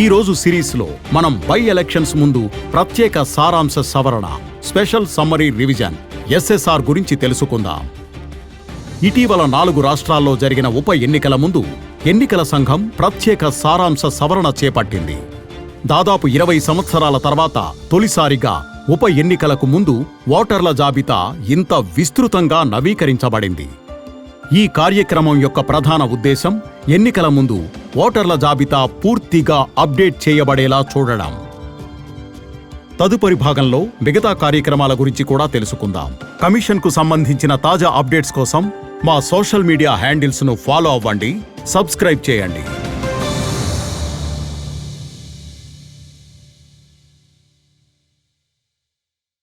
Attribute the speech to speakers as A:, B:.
A: ఈ రోజు సిరీస్లో మనం బై ఎలక్షన్స్ ముందు ప్రత్యేక సారాంశ సవరణ స్పెషల్ సమ్మరీ రివిజన్ ఎస్ఎస్ఆర్ గురించి తెలుసుకుందాం. ఇటీవల నాలుగు రాష్ట్రాల్లో జరిగిన ఉప ఎన్నికల ముందు ఎన్నికల సంఘం ప్రత్యేక సారాంశ సవరణ చేపట్టింది. దాదాపు ఇరవై సంవత్సరాల తర్వాత తొలిసారిగా ఉప ఎన్నికలకు ముందు ఓటర్ల జాబితా ఇంత విస్తృతంగా నవీకరించబడింది. ఈ కార్యక్రమం యొక్క ప్రధాన ఉద్దేశం ఎన్నికల ముందు ఓటర్ల జాబితా పూర్తిగా అప్డేట్ చేయబడేలా చూడడం. తదుపరి భాగంలో మిగతా కార్యక్రమాల గురించి కూడా తెలుసుకుందాం. కమిషన్కు సంబంధించిన తాజా అప్డేట్స్ కోసం మా సోషల్ మీడియా హ్యాండిల్స్ను ఫాలో అవ్వండి సబ్స్క్రైబ్ చేయండి.